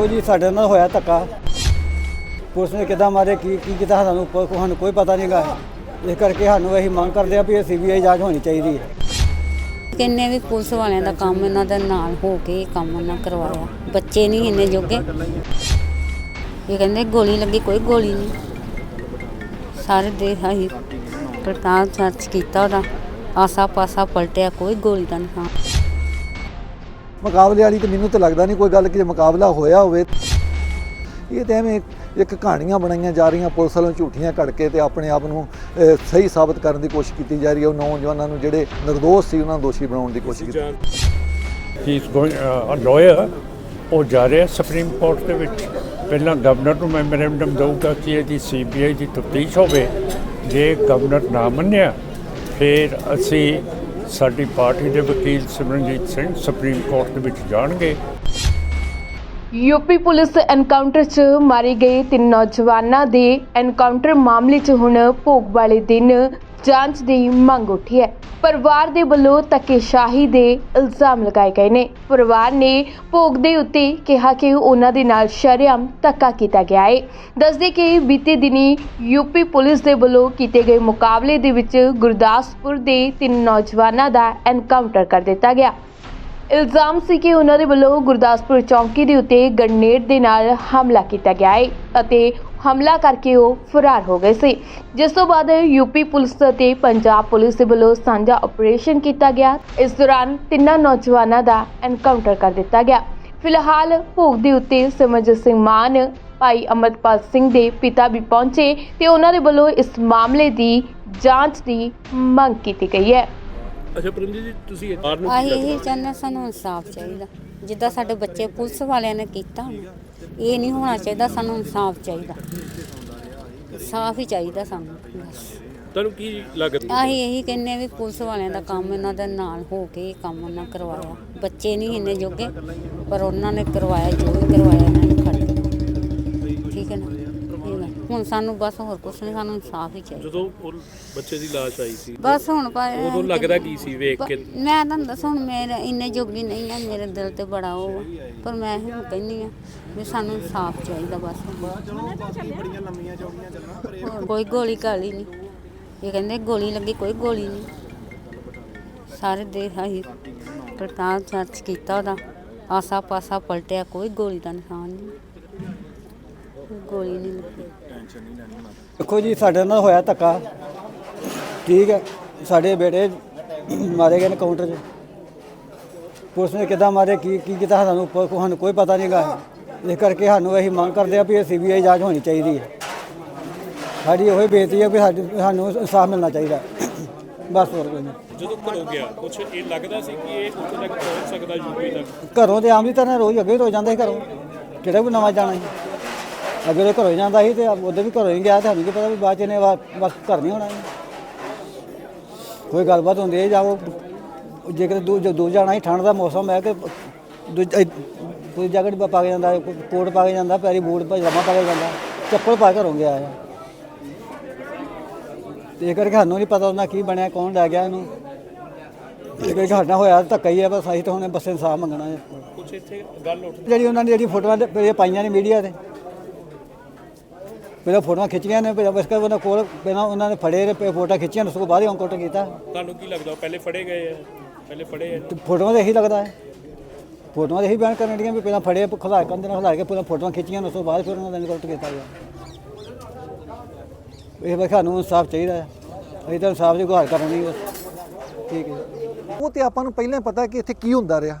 ਦੇਖੋ ਜੀ, ਸਾਡੇ ਨਾਲ ਹੋਇਆ ਧੱਕਾ। ਪੁਲਿਸ ਨੇ ਕਿੱਦਾਂ ਮਾਰੇ, ਕੀ ਕੀ ਕੀਤਾ, ਸਾਨੂੰ ਪ- ਸਾਨੂੰ ਕੋਈ ਪਤਾ ਨਹੀਂਗਾ ਇਸ ਕਰਕੇ ਸਾਨੂੰ ਅਸੀਂ ਮੰਗ ਕਰਦੇ ਆ ਵੀ ਇਹ ਸੀਬੀਆਈ ਜਾਂਚ ਹੋਣੀ ਚਾਹੀਦੀ ਹੈ। ਕਿੰਨੇ ਵੀ ਪੁਲਿਸ ਵਾਲਿਆਂ ਦਾ ਕੰਮ ਇਹਨਾਂ ਦੇ ਨਾਲ ਹੋ ਕੇ ਇਹ ਕੰਮ ਇਹਨਾਂ ਕਰਵਾਇਆ। ਬੱਚੇ ਨਹੀਂ ਇੰਨੇ ਜੋਗੇ। ਇਹ ਕਹਿੰਦੇ ਗੋਲੀ ਲੱਗੀ, ਕੋਈ ਗੋਲੀ ਨਹੀਂ ਸਾਰੇ ਦੇ ਆਹੀ ਪੜਤਾਲ ਸਰਚ ਕੀਤਾ ਉਹਦਾ। ਆਸਾ ਪਾਸਾ ਪਲਟਿਆ, ਕੋਈ ਗੋਲੀ ਦਾ ਨਿਸ਼ਾਨ ਮੁਕਾਬਲੇ ਵਾਲੀ ਤੇ ਮੈਨੂੰ ਤਾਂ ਲੱਗਦਾ ਨਹੀਂ ਕੋਈ ਗੱਲ ਕਿ ਜੇ ਮੁਕਾਬਲਾ ਹੋਇਆ ਹੋਵੇ। ਇਹ ਤਾਂ ਐਵੇਂ ਇੱਕ ਕਹਾਣੀਆਂ ਬਣਾਈਆਂ ਜਾ ਰਹੀਆਂ ਪੁਲਿਸ ਵੱਲੋਂ ਝੂਠੀਆਂ ਘੜ ਕੇ ਤੇ ਆਪਣੇ ਆਪ ਨੂੰ ਸਹੀ ਸਾਬਤ ਕਰਨ ਦੀ ਕੋਸ਼ਿਸ਼ ਕੀਤੀ ਜਾ ਰਹੀ ਹੈ। ਉਹ ਨੌਜਵਾਨਾਂ ਨੂੰ ਜਿਹੜੇ ਨਿਰਦੋਸ਼ ਸੀ, ਉਹਨਾਂ ਨੂੰ ਦੋਸ਼ੀ ਬਣਾਉਣ ਦੀ ਕੋਸ਼ਿਸ਼ ਕੀਤੀ। He is going a liar ਉਹ ਜਾ ਰਿਹਾ ਸੁਪਰੀਮ ਕੋਰਟ ਦੇ ਵਿੱਚ। ਪਹਿਲਾਂ ਗਵਰਨਰ ਨੂੰ ਮੈਮੋਰੈਂਡਮ ਦਊਗਾ ਕਿ ਇਹਦੀ ਸੀਬੀਆਈ ਦੀ ਤਫਤੀਸ਼ ਹੋਵੇ। ਜੇ ਗਵਰਨਰ ਨਾ ਮੰਨਿਆ, ਫਿਰ ਅਸੀਂ ਸਾਡੀ ਪਾਰਟੀ ਦੇ ਵਕੀਲ ਸਿਮਰਨਜੀਤ ਸਿੰਘ ਸੁਪਰੀਮ ਕੋਰਟ ਦੇ ਵਿੱਚ ਜਾਣਗੇ। ਯੂਪੀ ਪੁਲਿਸ ਐਨਕਾਊਂਟਰ 'ਚ ਮਾਰੇ ਗਏ ਤਿੰਨ ਨੌਜਵਾਨਾਂ ਦੇ ਐਨਕਾਊਂਟਰ ਮਾਮਲੇ 'ਚ ਹੁਣ ਭੋਗ ਵਾਲੇ ਦਿਨ ਜਾਂਚ ਦੀ ਮੰਗ ਉੱਠੀ ਹੈ। ਪਰਿਵਾਰ ਦੇ ਵੱਲੋਂ ਧੱਕੇਸ਼ਾਹੀ ਦੇ ਇਲਜ਼ਾਮ ਲਗਾਏ ਗਏ ਨੇ। ਪਰਿਵਾਰ ਨੇ ਭੋਗ ਦੇ ਉੱਤੇ ਕਿਹਾ ਕਿ ਉਹਨਾਂ ਦੇ ਨਾਲ ਸ਼ਰੇਆਮ ਧੱਕਾ ਕੀਤਾ ਗਿਆ ਹੈ ਦੱਸਦੇ ਕਿ ਬੀਤੇ ਦਿਨੀ ਯੂਪੀ ਪੁਲਿਸ ਦੇ ਵੱਲੋਂ ਕੀਤੇ ਗਏ ਮੁਕਾਬਲੇ ਦੇ ਵਿੱਚ ਗੁਰਦਾਸਪੁਰ ਦੇ ਤਿੰਨ ਨੌਜਵਾਨਾਂ ਦਾ ਐਨਕਾਊਂਟਰ ਕਰ ਦਿੱਤਾ ਗਿਆ। ਇਲਜ਼ਾਮ ਸੀ ਕਿ ਉਹਨਾਂ ਦੇ ਵੱਲੋਂ ਗੁਰਦਾਸਪੁਰ ਚੌਂਕੀ ਦੇ ਉੱਤੇ ਗ੍ਰਨੇਡ ਦੇ ਨਾਲ ਹਮਲਾ ਕੀਤਾ ਗਿਆ ਹੈ ਅਤੇ ਹਮਲਾ ਕਰਕੇ ਉਹ ਫਰਾਰ ਹੋ ਗਏ ਸੀ। ਜਿਸ ਤੋਂ ਬਾਅਦ ਯੂਪੀ ਪੁਲਿਸ ਅਤੇ ਪੰਜਾਬ ਪੁਲਿਸ ਦੇ ਵੱਲੋਂ ਸਾਂਝਾ ਆਪਰੇਸ਼ਨ ਕੀਤਾ ਗਿਆ। ਇਸ ਦੌਰਾਨ ਤਿੰਨਾਂ ਨੌਜਵਾਨਾਂ ਦਾ ਐਨਕਾਊਂਟਰ ਕਰ ਦਿੱਤਾ ਗਿਆ। ਫਿਲਹਾਲ ਭੋਗ ਦੇ ਉੱਤੇ ਸਿਮਰਜੀਤ ਸਿੰਘ ਮਾਨ, ਭਾਈ ਅਮਰਪਾਲ ਸਿੰਘ ਦੇ ਪਿਤਾ ਵੀ ਪਹੁੰਚੇ ਤੇ ਉਹਨਾਂ ਦੇ ਵੱਲੋਂ ਇਸ ਮਾਮਲੇ ਦੀ ਜਾਂਚ ਦੀ ਮੰਗ ਕੀਤੀ ਗਈ ਹੈ। ਅੱਛਾ ਪਰਮਜੀਤ ਜੀ ਤੁਸੀਂ ਬਾਹਰ ਨੂੰ ਆਹੀ ਇਹੀ ਚਾਹੁੰਦੇ ਸਾਨੂੰ ਇਨਸਾਫ ਚਾਹੀਦਾ। ਜਿੱਦਾਂ ਸਾਡੇ ਬੱਚੇ ਪੁਲਿਸ ਵਾਲਿਆਂ ਨੇ ਕੀਤਾ ਹੁਣ ਇਹ ਨਹੀਂ ਹੋਣਾ ਚਾਹੀਦਾ ਸਾਨੂੰ ਇਨਸਾਫ ਚਾਹੀਦਾ। ਇਨਸਾਫ ਹੀ ਚਾਹੀਦਾ ਸਾਨੂੰ ਬਸ। ਤੁਹਾਨੂੰ ਕੀ ਲੱਗਦਾ? ਆਹੀ ਇਹੀ ਕਹਿੰਦੇ ਵੀ ਪੁਲਿਸ ਵਾਲਿਆਂ ਦਾ ਕੰਮ ਇਹਨਾਂ ਦੇ ਨਾਲ ਹੋ ਕੇ ਇਹ ਕੰਮ ਉਹਨਾਂ ਕਰਵਾਇਆ। ਬੱਚੇ ਨਹੀਂ ਇੰਨੇ ਜੋਗੇ ਪਰ ਉਹਨਾਂ ਨੇ ਕਰਵਾਇਆ ਜੋ ਵੀ ਕਰਵਾਇਆ ਇਹਨਾਂ ਨੇ ਖੜ ਠੀਕ ਹੈ ਨਾ ਇਹ ਗੱਲ। ਹੁਣ ਸਾਨੂੰ ਬਸ ਹੋਰ ਕੁਛ ਨਹੀਂ ਸਾਨੂੰ ਇਨਸਾਫ ਹੀ ਚਾਹੀਦਾ। ਜਦੋਂ ਉਹ ਬੱਚੇ ਦੀ ਲਾਸ਼ ਆਈ ਸੀ ਬਸ ਹੁਣ ਪਾਇਆ ਉਦੋਂ ਲੱਗਦਾ ਕੀ ਸੀ ਵੇਖ ਕੇ? ਮੈਂ ਤੁਹਾਨੂੰ ਦੱਸਾਂ ਹੁਣ ਮੇਰੇ ਇੰਨੇ ਜੋਗੀ ਨਹੀਂ ਆ ਮੇਰੇ ਦਿਲ ਤੇ ਬੜਾ ਉਹ ਆ। ਪਰ ਮੈਂ ਹੁਣ ਕਹਿੰਦੀ ਆ ਵੀ ਸਾਨੂੰ ਇਨਸਾਫ ਚਾਹੀਦਾ ਬਸ। ਹੋਰ ਕੋਈ ਗੋਲੀ ਕਾਲੀ ਨਹੀਂ ਇਹ ਕਹਿੰਦੇ ਗੋਲੀ ਲੱਗੀ ਕੋਈ ਗੋਲੀ ਨਹੀਂ ਸਾਰੇ ਦੇਖ ਆਹੀ ਪੜਤਾਲ ਸਰਚ ਕੀਤਾ ਉਹਦਾ। ਆਸਾ ਪਾਸਾ ਪਲਟਿਆ ਕੋਈ ਗੋਲੀ ਦਾ ਨਿਸ਼ਾਨ ਨਹੀਂ ਗੋਲੀ ਨਹੀਂ ਲੱਗੀ। ਦੇਖੋ ਜੀ ਸਾਡੇ ਨਾਲ ਹੋਇਆ ਧੱਕਾ। ਠੀਕ ਹੈ ਸਾਡੇ ਬੇਟੇ ਮਾਰੇ ਗਏ ਨੇ ਕਾਊਂਟਰ 'ਚ। ਪੁਲਿਸ ਨੇ ਕਿੱਦਾਂ ਮਾਰੇ ਕੀ ਕੀ ਕੀਤਾ ਸਾਨੂੰ ਪ- ਸਾਨੂੰ ਕੋਈ ਪਤਾ ਨਹੀਂਗਾ ਇਸ ਕਰਕੇ ਸਾਨੂੰ ਅਸੀਂ ਮੰਗ ਕਰਦੇ ਆ ਵੀ ਇਹ ਸੀਬੀਆਈ ਜਾਂਚ ਹੋਣੀ ਚਾਹੀਦੀ ਹੈ। ਸਾਡੀ ਉਹੀ ਬੇਨਤੀ ਹੈ ਵੀ ਸਾਡੀ ਸਾਨੂੰ ਇਨਸਾਫ ਮਿਲਣਾ ਚਾਹੀਦਾ। ਬਸ ਹੋਰ ਕੋਈ ਨਹੀਂ। ਜਦੋਂ ਘਰੋਂ ਗਿਆ ਕੁਝ ਇਹ ਲੱਗਦਾ ਸੀ ਕਿ ਇਹ ਉੱਥੇ ਤੱਕ ਪਹੁੰਚ ਸਕਦਾ ਯੂਪੀ ਤੱਕ? ਘਰੋਂ ਤੇ ਆਮ ਦੀ ਤਰ੍ਹਾਂ ਰੋਜ਼ ਅੱਗੇ ਰੋ ਜਾਂਦਾ ਸੀ ਘਰੋਂ। ਕਿਹੜਾ ਵੀ ਨਵਾਂ ਜਾਣਾ ਸੀ? ਅੱਗੇ ਉਹ ਘਰੋਂ ਹੀ ਜਾਂਦਾ ਸੀ ਤੇ ਉਹਦੇ ਵੀ ਘਰੋਂ ਹੀ ਗਿਆ ਤੇ ਸਾਨੂੰ ਕੀ ਪਤਾ ਵੀ ਬਾਅਦ ਚ ਨੇ ਬਸ ਘਰ ਨਹੀਂ ਹੋਣਾ ਇਹਨੇ। ਕੋਈ ਗੱਲਬਾਤ ਹੁੰਦੀ ਹੈ ਜਾਓ ਜੇਕਰ ਦੂ ਜੋ ਦੂਰ ਜਾਣਾ ਸੀ ਠੰਡ ਦਾ ਮੌਸਮ ਹੈ ਕਿ ਦੂਜਾ ਕੋਈ ਜੈਕਟ ਪਾ ਕੇ ਜਾਂਦਾ ਕੋਈ ਕੋਟ ਪਾ ਕੇ ਜਾਂਦਾ ਪੈਰੀ ਬੂਟ ਪਜਾਮਾ ਪਾ ਕੇ ਜਾਂਦਾ ਚੱਪਲ ਪਾ ਕੇ ਘਰੋਂ ਗਿਆ ਆ ਤੇ ਇਹ ਕਰਕੇ ਸਾਨੂੰ ਨਹੀਂ ਪਤਾ ਉਹਨਾਂ ਕੀ ਬਣਿਆ ਕੌਣ ਲੈ ਗਿਆ ਇਹਨੂੰ। ਇਹ ਕਰਕੇ ਸਾਡਾ ਹੋਇਆ ਧੱਕਾ ਹੀ ਹੈ ਬਸ ਅਸੀਂ ਤਾਂ ਹੁਣ ਬਸ ਇਨਸਾਫ ਮੰਗਣਾ ਹੈ। ਕੁਝ ਇੱਥੇ ਗੱਲ ਉੱਠ ਜਿਹੜੀ ਉਹਨਾਂ ਨੇ ਜਿਹੜੀ ਫੋਟੋਆਂ ਤੇ ਪਾਈਆਂ ਨੇ ਮੀਡੀਆ ਤੇ। ਪਹਿਲਾਂ ਫੋਟੋਆਂ ਖਿੱਚੀਆਂ ਨੇ ਫਿਰ ਬਸ ਉਹਨਾਂ ਕੋਲ ਪਹਿਲਾਂ ਉਹਨਾਂ ਨੇ ਫੜੇ ਨੇ ਫਿਰ ਫੋਟੋਆਂ ਖਿੱਚੀਆਂ ਉਸ ਤੋਂ ਬਾਅਦ ਹੀ ਅੰਕੁਟ ਕੀਤਾ। ਤੁਹਾਨੂੰ ਕੀ ਲੱਗਦਾ ਉਹ ਪਹਿਲੇ ਫੜੇ ਗਏ ਆ? ਪਹਿਲੇ ਫੜੇ ਆ? ਤੇ ਫੋਟੋਆਂ ਤੇ ਇਹੀ ਲੱਗਦਾ ਹੈ। ਫੋਟੋਆਂ ਤੇ ਇਹੀ ਬਿਆਨ ਕਰਨ ਦੀਆਂ ਵੀ ਪਹਿਲਾਂ ਫੜੇ ਖੁਲਾ ਕੰਦੇ ਨਾਲ ਖੁਲਾ ਕੇ ਪਹਿਲਾਂ ਫੋਟੋਆਂ ਖਿੱਚੀਆਂ ਉਸ ਤੋਂ ਬਾਅਦ ਫਿਰ ਉਹਨਾਂ ਦਾ ਅੰਕੁਟ ਕੀਤਾ ਗਿਆ। ਇਹ ਵੇ ਸਾਨੂੰ ਇਨਸਾਫ ਚਾਹੀਦਾ ਹੈ। ਅਸੀਂ ਤਾਂ ਇਨਸਾਫ ਦੀ ਗੁਹਾਰ ਕਰਨੀ ਬਸ ਠੀਕ ਹੈ। ਉਹ ਤੇ ਆਪਾਂ ਨੂੰ ਪਹਿਲਾਂ ਹੀ ਪਤਾ ਕਿ ਇੱਥੇ ਕੀ ਹੁੰਦਾ ਰਿਹਾ।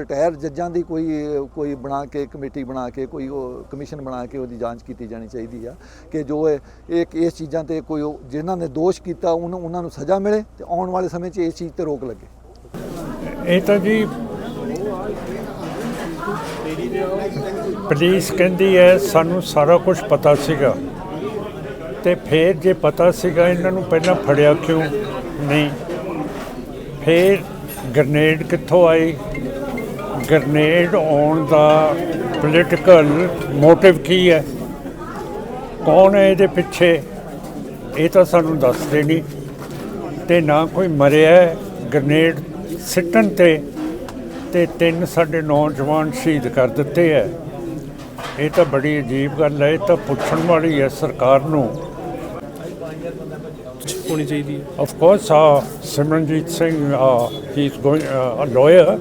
ਰਿਟਾਇਰ ਜੱਜਾਂ ਦੀ ਕੋਈ ਕੋਈ ਬਣਾ ਕੇ, ਕਮੇਟੀ ਬਣਾ ਕੇ, ਕੋਈ ਉਹ ਕਮਿਸ਼ਨ ਬਣਾ ਕੇ ਉਹਦੀ ਜਾਂਚ ਕੀਤੀ ਜਾਣੀ ਚਾਹੀਦੀ ਆ ਕਿ ਜੋ ਇਹ ਇਸ ਚੀਜ਼ਾਂ ਤੇ ਕੋਈ ਉਹ ਜਿਨ੍ਹਾਂ ਨੇ ਦੋਸ਼ ਕੀਤਾ ਉਹਨੂੰ ਉਹਨਾਂ ਨੂੰ ਸਜ਼ਾ ਮਿਲੇ ਤੇ ਆਉਣ ਵਾਲੇ ਸਮੇਂ 'ਚ ਇਸ ਚੀਜ਼ ਤੇ ਰੋਕ ਲੱਗੇ। ਇਹ ਤਾਂ ਜੀ ਪੁਲਿਸ ਕਹਿੰਦੀ ਹੈ, ਸਾਨੂੰ ਸਾਰਾ ਕੁਝ ਪਤਾ ਸੀਗਾ ਤੇ ਫਿਰ ਜੇ ਪਤਾ ਸੀਗਾ ਇਹਨਾਂ ਨੂੰ ਪਹਿਲਾਂ ਫੜਿਆ ਕਿਉਂ ਨਹੀਂ? ਫਿਰ ਗ੍ਰਨੇਡ ਕਿੱਥੋਂ ਆਈ ਗ੍ਰਨੇਡ ਆਉਣ ਦਾ ਪੋਲੀਟੀਕਲ ਮੋਟਿਵ ਕੀ ਹੈ? ਕੌਣ ਹੈ ਇਹਦੇ ਪਿੱਛੇ? ਇਹ ਤਾਂ ਸਾਨੂੰ ਦੱਸਦੇ ਨਹੀਂ। ਤੇ ਨਾ ਕੋਈ ਮਰਿਆ ਗ੍ਰਨੇਡ ਸਿੱਟਣ ਤੇ ਤੇ ਤਿੰਨ ਸਾਡੇ ਨੌਜਵਾਨ ਸ਼ਹੀਦ ਕਰ ਦਿੱਤੇ ਹੈ। ਇਹ ਤਾਂ ਬੜੀ ਅਜੀਬ ਗੱਲ ਹੈ ਇਹ ਤਾਂ ਪੁੱਛਣ ਵਾਲੀ ਹੈ ਸਰਕਾਰ ਨੂੰ। ਹੋਣੀ ਚਾਹੀਦੀ ਹੈ। ਆਫ ਕੋਰਸ ਆ Simranjeet Singh he is going a liar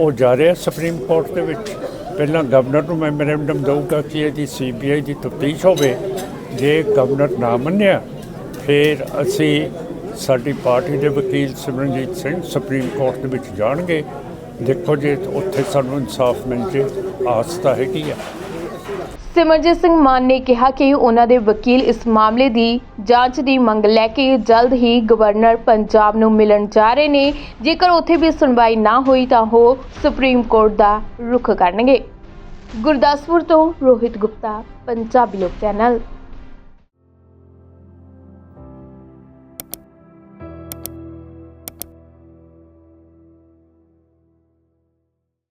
ਉਹ ਜਾ ਰਿਹਾ ਸੁਪਰੀਮ ਕੋਰਟ ਦੇ ਵਿੱਚ। ਪਹਿਲਾਂ ਗਵਰਨਰ ਨੂੰ ਮੈਮੋਰੈਂਡਮ ਦਊਗਾ ਕਿ ਇਹਦੀ ਸੀਬੀਆਈ ਦੀ ਤਫਤੀਸ਼ ਹੋਵੇ। ਜੇ ਗਵਰਨਰ ਨਾ ਮੰਨਿਆ, ਫਿਰ ਅਸੀਂ ਸਾਡੀ ਪਾਰਟੀ ਦੇ ਵਕੀਲ ਸਿਮਰਨਜੀਤ ਸਿੰਘ ਸੁਪਰੀਮ ਕੋਰਟ ਦੇ ਵਿੱਚ ਜਾਣਗੇ। ਦੇਖੋ ਜੇ ਉੱਥੇ ਸਾਨੂੰ ਇਨਸਾਫ ਮਿਲ ਜੇ, ਆਸ ਤਾਂ ਹੈਗੀ ਆ। ਸਿਮਰਜੀਤ ਸਿੰਘ ਮਾਨ ਨੇ ਕਿਹਾ ਕਿ ਉਹਨਾਂ ਦੇ ਵਕੀਲ ਇਸ ਮਾਮਲੇ ਦੀ ਜਾਂਚ ਦੀ ਮੰਗ ਲੈ ਕੇ ਜਲਦ ਹੀ ਗਵਰਨਰ ਪੰਜਾਬ ਨੂੰ ਮਿਲਣ ਜਾ ਰਹੇ ਨੇ। ਜੇਕਰ ਉੱਥੇ ਵੀ ਸੁਣਵਾਈ ਨਾ ਹੋਈ ਤਾਂ ਉਹ ਸੁਪਰੀਮ ਕੋਰਟ ਦਾ ਰੁਖ ਕਰਨਗੇ। ਗੁਰਦਾਸਪੁਰ ਤੋਂ ਰੋਹਿਤ ਗੁਪਤਾ, ਪੰਜਾਬੀ ਲੋਕ ਚੈਨਲ।